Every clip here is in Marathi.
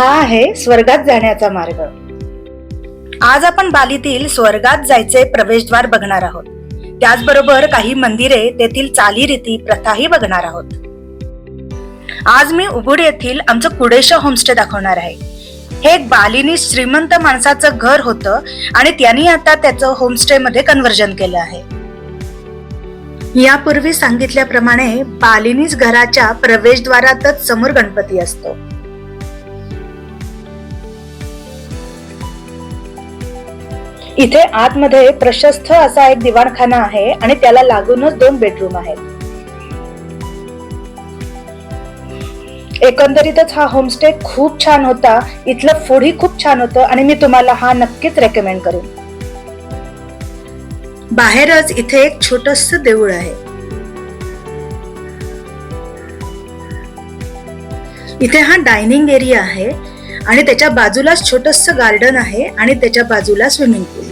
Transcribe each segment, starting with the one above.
हा आहे स्वर्गात जाण्याचा मार्ग. आज आपण बालीतील स्वर्गात जायचे प्रवेशद्वार बघणार आहोत. त्याचबरोबर काही मंदिरे तेथील चालीरीती प्रथाही बघणार आहोत. आज मी उघड येथील आमचं कुडेशा होमस्टे दाखवणार आहे. हे एक बालिनी श्रीमंत माणसाचं घर होतं आणि त्यांनी आता त्याचं होमस्टे मध्ये कन्व्हर्जन केलं आहे. यापूर्वी सांगितल्याप्रमाणे बालिनीच घराच्या प्रवेशद्वारातच समोर गणपती असतो. इथे आतमध्ये प्रशस्त असा एक दिवाणखाना आहे आणि त्याला लागूनच दोन बेडरूम आहेत. एकंदरीतच हा होमस्टे खूप छान होता. इथलं फूडही खूप छान होतं आणि मी तुम्हाला हा नक्कीच रेकमेंड करेन. बाहेरच इथे एक छोटस देऊळ आहे. इथे हा डायनिंग एरिया आहे आणि त्याच्या बाजूलाच छोटस गार्डन आहे आणि त्याच्या बाजूला स्विमिंग पूल.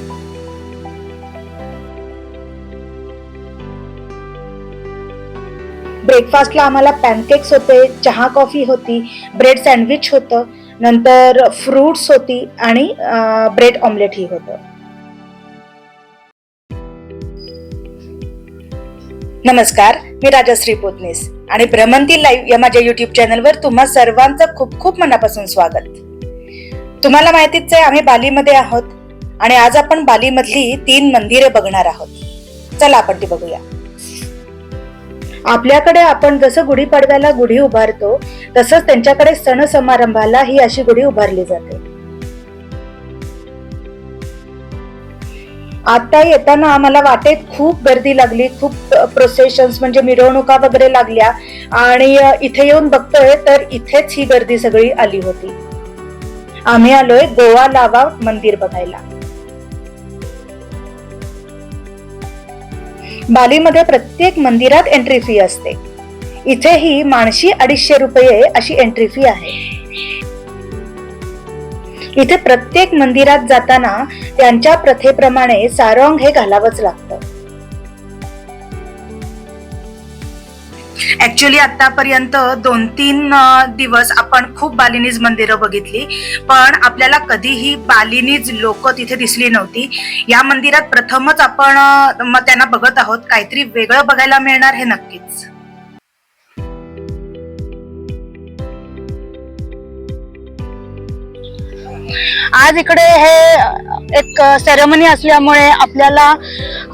ब्रेकफास्टला आम्हाला पॅनकेक्स होते चहा कॉफी होती ब्रेड सँडविच होतं नंतर फ्रुट्स होती आणि ब्रेड ऑमलेटही होतं. नमस्कार मी राजश्री पोतनीस आणि भ्रमंती लाईव्ह या माझ्या युट्यूब चॅनलवर तुम्हा सर्वांचं खूप खूप मनापासून स्वागत. तुम्हाला माहितीच आहे आम्ही बालीमध्ये आहोत आणि आज आपण बालीमधली तीन मंदिरे बघणार आहोत. चला आपण ती बघूया. आपल्याकडे आपण जसं गुढीपाडव्याला गुढी उभारतो तसंच त्यांच्याकडे सण समारंभाला ही अशी गुढी उभारली जाते. आता येताना आम्हाला वाटेत खूप गर्दी लागली खूप प्रोसेशन्स म्हणजे मिरवणुका वगैरे लागल्या आणि इथे येऊन बघतोय तर इथेच ही गर्दी सगळी आली होती. आम्ही आलोय गोवा लावा मंदिर बघायला. बालीमध्ये प्रत्येक मंदिरात एंट्री फी असते. इथेही माणशी अडीचशे रुपये अशी एंट्री फी आहे. इथे प्रत्येक मंदिरात जाताना त्यांच्या प्रथेप्रमाणे सारंग हे घालावंच लागतं. ऍक्च्युली आतापर्यंत दोन तीन दिवस आपण खूप बालिनीज मंदिरं बघितली. पण आपल्याला कधीही बालिनीज लोक तिथे दिसली नव्हती. या मंदिरात प्रथमच आपण त्यांना बघत आहोत. काहीतरी वेगळं बघायला मिळणार हे नक्कीच. आज इकडे हे एक सेरेमनी असल्यामुळे आपल्याला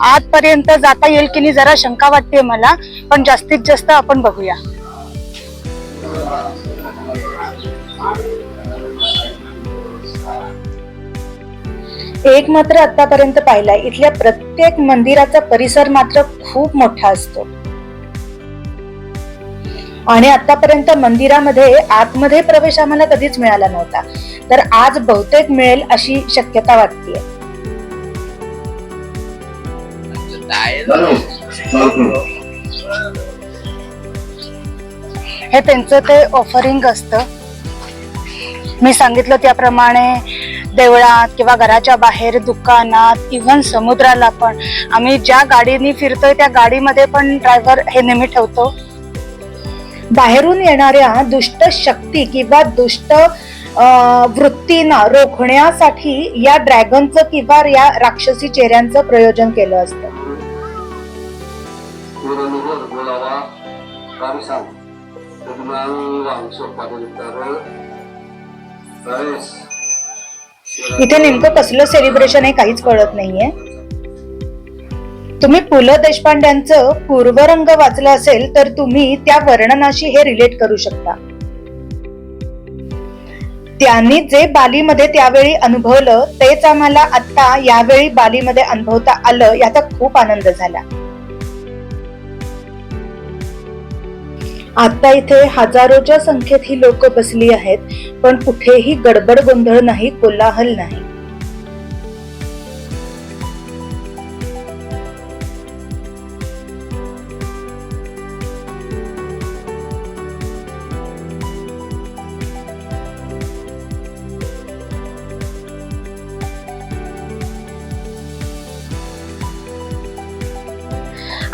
आतपर्यंत जाता येईल की नाही जरा शंका वाटते मला पण जास्तीत जास्त आपण बघूया. एक मात्र आतापर्यंत पाहिलाय इथल्या प्रत्येक मंदिराचा परिसर मात्र खूप मोठा असतो. आणि आतापर्यंत मंदिरामध्ये आतमध्ये प्रवेश आम्हाला कधीच मिळाला नव्हता. तर आज बहुतेक मिळेल अशी शक्यता वाटते हे त्यांचं ते ऑफरिंग असतं. मी सांगितलं त्याप्रमाणे देवळात किंवा घराच्या बाहेर दुकानात इव्हन समुद्राला पण. आम्ही ज्या गाडीने फिरतोय त्या गाडीमध्ये पण ड्रायव्हर हे नेहमी ठेवतो. बाहेरून येणाऱ्या दुष्ट शक्ती किंवा दुष्ट वृत्तींना रोखण्यासाठी या ड्रॅगनचं किंवा या राक्षसी चेहऱ्यांचं प्रयोजन केलं असतं. इथे नेमकं कसलं सेलिब्रेशन आहे काहीच कळत नाहीये. तुम्ही पु ल देशपांड्यांचं पूर्वरंग वाचलं असेल तर तुम्ही त्या वर्णनाशी हे रिलेट करू शकता. त्यांनी जे बालीमध्ये त्यावेळी अनुभवलं तेच आम्हाला आता यावेळी बालीमध्ये अनुभवता आलं याचा खूप आनंद झाला. आता इथे हजारोच्या संख्येत ही लोक बसली आहेत पण कुठेही गडबड गोंधळ नाही कोलाहल नाही.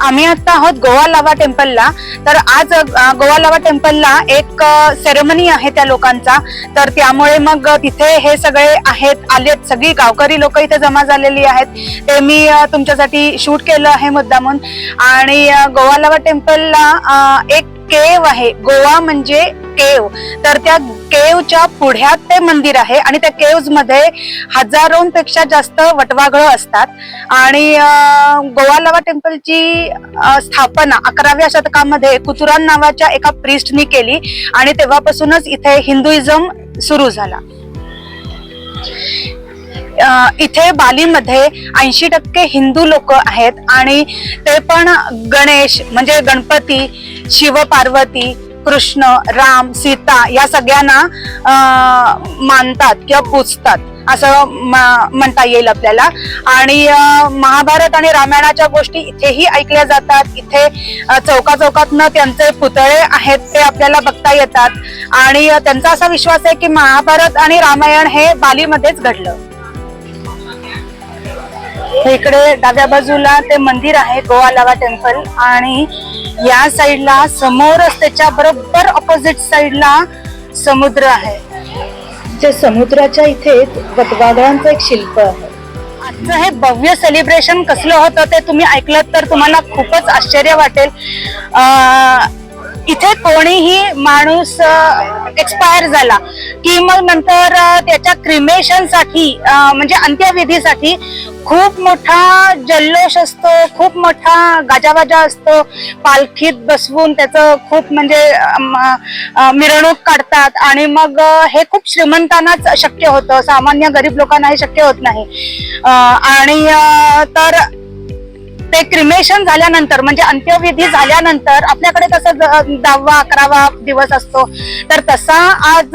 आम्ही आता आहोत गोवा लावा टेम्पलला. तर आज गोवा लावा टेम्पलला एक सेरेमनी आहे त्या लोकांचा. तर त्यामुळे मग तिथे हे सगळे आहेत आलेत सगळी गावकरी लोक इथे जमा झालेली आहेत. ते मी तुमच्यासाठी शूट केलं आहे मुद्दामून. आणि गोवा लावा टेम्पलला एक केव आहे. गोवा म्हणजे केव. तर त्या केवच्या पुढ्यात ते मंदिर आहे आणि त्या केव्जमध्ये हजारोंपेक्षा जास्त वटवाघळ असतात. आणि अं, गोवा लावा टेम्पलची स्थापना अकराव्या शतकामध्ये कुतुरान नावाच्या एका प्रिस्टनी केली आणि तेव्हापासूनच इथे हिंदुइझम सुरू झाला. इथे बालीमध्ये ऐंशी टक्के हिंदू लोक आहेत आणि ते पण गणेश म्हणजे गणपती शिव पार्वती कृष्ण राम सीता या सगळ्यांना मानतात किंवा पूजतात. असं म्हणता येईल आपल्याला. आणि महाभारत आणि रामायणाच्या गोष्टी इथेही ऐकल्या जातात. इथे चौका चौकातनं त्यांचे पुतळे आहेत ते आपल्याला बघता येतात. आणि त्यांचा असा विश्वास आहे की महाभारत आणि रामायण हे बालीमध्येच घडलं. इकडे डाव्या बाजूला ते मंदिर आहे गोवा लावा टेम्पल. आणि या साईडला समोरच त्याच्या बरोबर ऑपोजिट साईडला समुद्र आहे. जे समुद्राच्या इथे वटवाघळांचं एक शिल्प आहे. आजचं हे भव्य सेलिब्रेशन कसलं होतं ते तुम्ही ऐकलं तर तुम्हाला खूपच आश्चर्य वाटेल. इथे कोणीही माणूस एक्सपायर झाला की मग नंतर त्याच्या क्रिमेशनसाठी म्हणजे अंत्यविधीसाठी खूप मोठा जल्लोष असतो खूप मोठा गाजावाजा असतो. पालखीत बसवून त्याचं खूप म्हणजे मिरवणूक काढतात आणि मग हे खूप श्रीमंतांनाच शक्य होतं. सामान्य गरीब लोकांना हे शक्य होत नाही. आणि तर ते क्रिमेशन झाल्यानंतर म्हणजे अंत्यविधी झाल्यानंतर आपल्याकडे कसं दहावा अकरावा दिवस असतो. तर तसा आज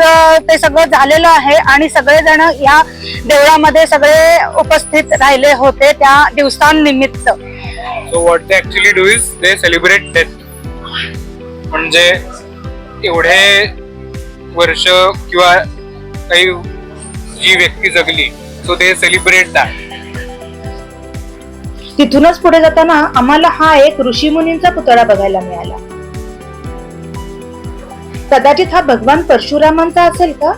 ते सगळं झालेलं आहे आणि सगळेजण या देवळामध्ये सगळे उपस्थित राहिले होते त्या दिवसांनिमित्त. So what they actually do is they celebrate death म्हणजे एवढे वर्ष किंवा काही जी व्यक्ती जगली सो दे सेलिब्रेट दॅट तिथूनच पुढे जाताना आम्हाला हा एक ऋषीमुनींचा पुतळा बघायला मिळाला. कदाचित हा भगवान परशुरामांचा असेल का?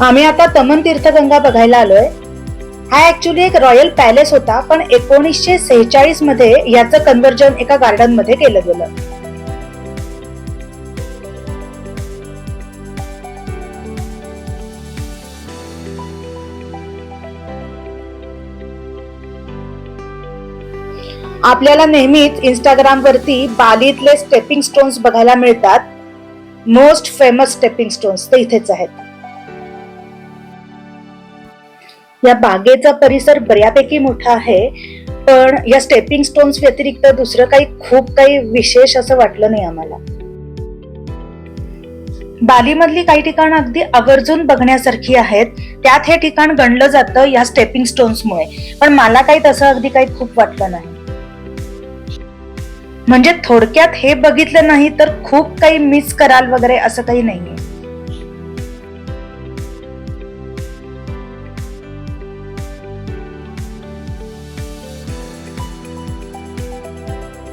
आम्ही आता तमन तीर्थगंगा बघायला आलोय. हा ऍक्च्युली एक रॉयल पॅलेस होता पण एकोणीसशे सेहेचाळीसमध्ये याचं कन्व्हर्जन एका गार्डनमध्ये केलं गेलं. आपल्याला नेहमीच इंस्टाग्राम वरती बालीतले स्टेपिंग स्टोन्स बघायला मिळतात. मोस्ट फेमस स्टेपिंग स्टोन्स ते इथेच आहेत. या बागेचा परिसर बऱ्यापैकी मोठा आहे. पण या स्टेपिंग स्टोन्स व्यतिरिक्त दुसरं काही खूप काही विशेष असं वाटलं नाही आम्हाला. बालीमधली काही ठिकाणं अगदी आवर्जून बघण्यासारखी आहेत. त्यात हे ठिकाण गणलं जातं या स्टेपिंग स्टोन्समुळे पण मला काही तसं अगदी काही खूप वाटलं नाही. म्हणजे थोडक्यात हे बघितलं नाही तर खूप काही मिस कराल वगैरे असं काही नाहीये.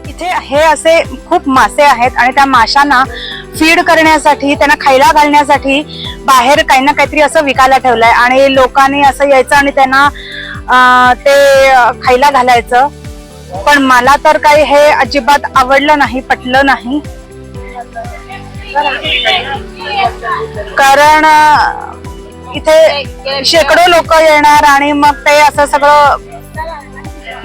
इथे हे असे खूप मासे आहेत आणि त्या माशांना फीड करण्यासाठी त्यांना खायला घालण्यासाठी बाहेर काही ना काहीतरी असं विकायला ठेवलंय. आणि लोकांनी असं यायचं आणि त्यांना ते खायला घालायचं. पण मला तर काही हे अजिबात आवडलं नाही पटलं नाही. कारण इथे शेकडो लोक येणार आणि मग ते असं सगळं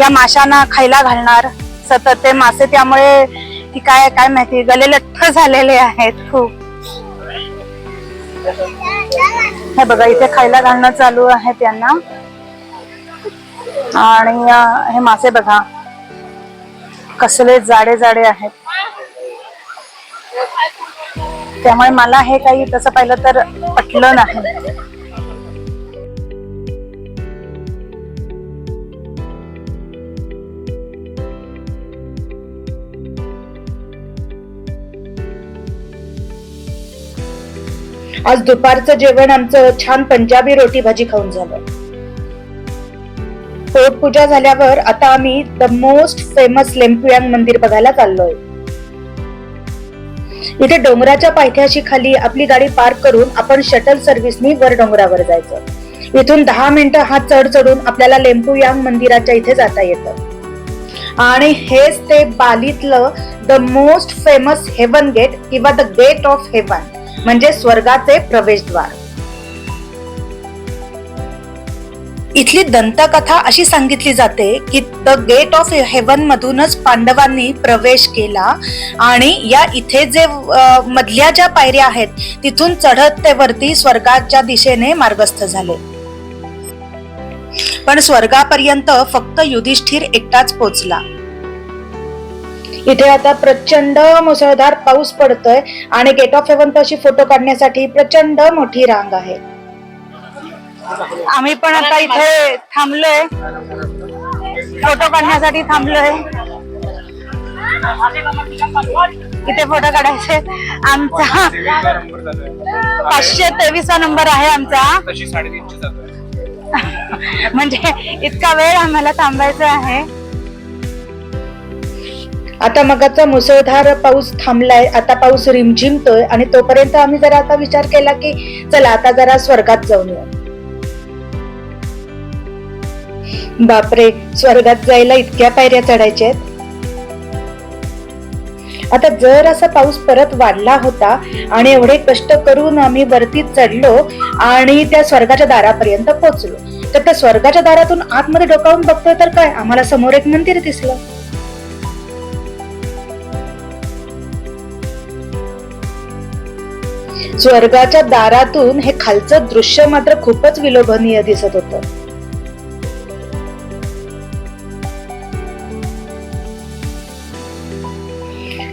या माशांना खायला घालणार. सतत ते मासे त्यामुळे ती काय काय माहिती गले लठ्ठ झालेले आहेत खूप. हे बघा इथे खायला घालणं चालू आहे त्यांना. आणि हे मासे बघा. कसले जाडे जाडे आहेत. त्यामुळे मला हे काही तसं पाहिलं तर पटलं नाही. आज दुपारचं जेवण आमचं छान पंजाबी रोटी भाजी खाऊन झालं. पूजा झाल्यावर आता आम्ही द मोस्ट फेमस लेम्पुयांग मंदिर बघायला चाललोय. इथे डोंगराच्या पायथ्याशी खाली आपली गाडी पार्क करून आपण शटल सर्व्हिसनी वर डोंगरावर जायचं. इथून दहा मिनिटं हा चढ चढून आपल्याला लेम्पुयांग मंदिराच्या इथे जाता येतं. आणि हेच ते बालीतलं the most famous heaven gate किंवा द गेट ऑफ हेवन म्हणजे स्वर्गाचे प्रवेशद्वार. इथली दंतकथा अशी सांगितली जाते की द गेट ऑफ हेवन मधूनच पांडवांनी प्रवेश केला आणि या इथे जे मधल्या ज्या पायऱ्या आहेत तिथून चढत ते वरती स्वर्गाच्या दिशेने मार्गस्थ झाले. पण स्वर्गापर्यंत फक्त युधिष्ठिर एकटाच पोचला. इथे आता प्रचंड मुसळधार पाऊस पडतोय आणि गेट ऑफ हेवन तशी फोटो काढण्यासाठी प्रचंड मोठी रांग आहे. आम्ही पण आता इथे थांबलोय. फोटो काढण्यासाठी थांबलोय. इथे फोटो काढायचे. आमचा पाचशे तेवीसचा नंबर आहे आमचा. म्हणजे इतका वेळ आम्हाला थांबायचं आहे. आता मगाचा मुसळधार पाऊस थांबलाय. आता पाऊस रिमझिमतोय आणि तोपर्यंत आम्ही जरा आता विचार केला की चला आता जरा स्वर्गात जाऊन येऊ. बापरे स्वर्गात जायला इतक्या पायऱ्या चढायच्या आहेत. आता जर असा पाऊस परत वाढला होता आणि एवढे कष्ट करून आम्ही वरती चढलो आणि त्या स्वर्गाच्या दारापर्यंत पोहोचलो तर त्या स्वर्गाच्या दारातून आतमध्ये डोकावून बघतोय तर काय? आम्हाला समोर एक मंदिर दिसलं. स्वर्गाच्या दारातून हे खालचं दृश्य मात्र खूपच विलोभनीय दिसत होतं.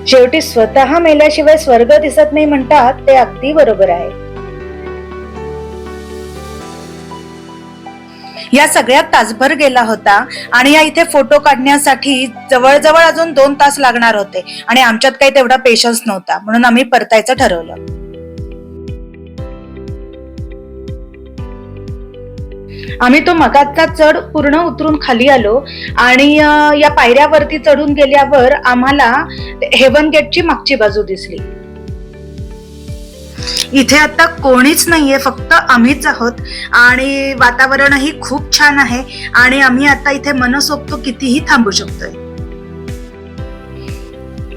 शेवटी स्वतः मेल्याशिवाय स्वर्ग दिसत नाही म्हणतात ते अगदी बरोबर आहे. या सगळ्यात तासभर गेला होता आणि या इथे फोटो काढण्यासाठी जवळजवळ अजून दोन तास लागणार होते आणि आमच्यात काही तेवढा पेशन्स नव्हता म्हणून आम्ही परतायचं ठरवलं. आम्ही तो मगाचा चढ पूर्ण उतरून खाली आलो आणि या पायऱ्यावरती चढून गेल्यावर आम्हाला हेवन गेटची मागची बाजू दिसली. इथे आता कोणीच नाहीये फक्त आम्हीच आहोत आणि वातावरणही खूप छान आहे आणि आम्ही आता इथे मनसोक्त कितीही थांबू शकतोय.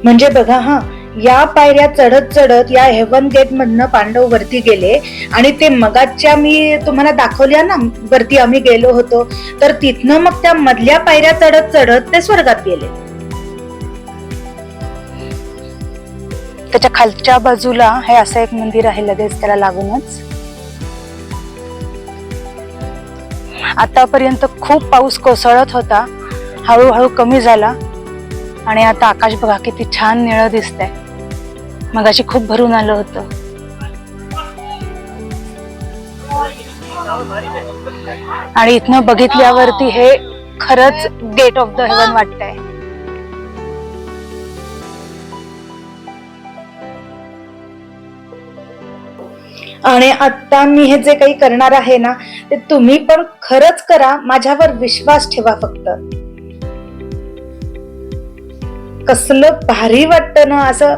म्हणजे बघा हा या पायऱ्या चढत चढत या हेवन गेट मधनं पांडव वरती गेले. आणि ते मगाच्या मी तुम्हाला दाखवल्या ना वरती आम्ही गेलो होतो. तर तिथनं मग त्या मधल्या पायऱ्या चढत चढत ते स्वर्गात गेले. त्याच्या खालच्या बाजूला हे असं एक मंदिर आहे लगेच त्याला लागूनच. आतापर्यंत खूप पाऊस कोसळत होता. हळूहळू कमी झाला. आणि आता आकाश बघा किती छान निळं दिसतंय. मगाशी खूप भरून आलं होतं. आणि इथनं बघितल्यावरती हे खरंच गेट ऑफ द हेवन वाटतंय. आणि आता मी हे जे काही करणार आहे ना ते तुम्ही पण खरंच करा माझ्यावर विश्वास ठेवा फक्त. कसलं भारी वाटतं ना असं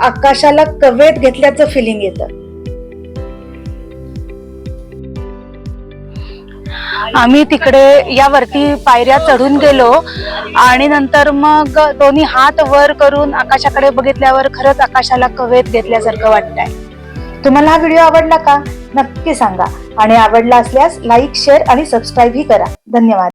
आकाशाला कवेत घेतल्याचं फिलिंग येतं. आम्ही तिकडे यावरती पायऱ्या चढून गेलो आणि नंतर मग दोन्ही हात वर करून आकाशाकडे बघितल्यावर खरंच आकाशाला कवेत घेतल्यासारखं वाटतंय. तुम्हाला हा व्हिडिओ आवडला का? नक्की सांगा. आणि आवडला असल्यास लाईक शेअर आणि सबस्क्राईबही करा. धन्यवाद.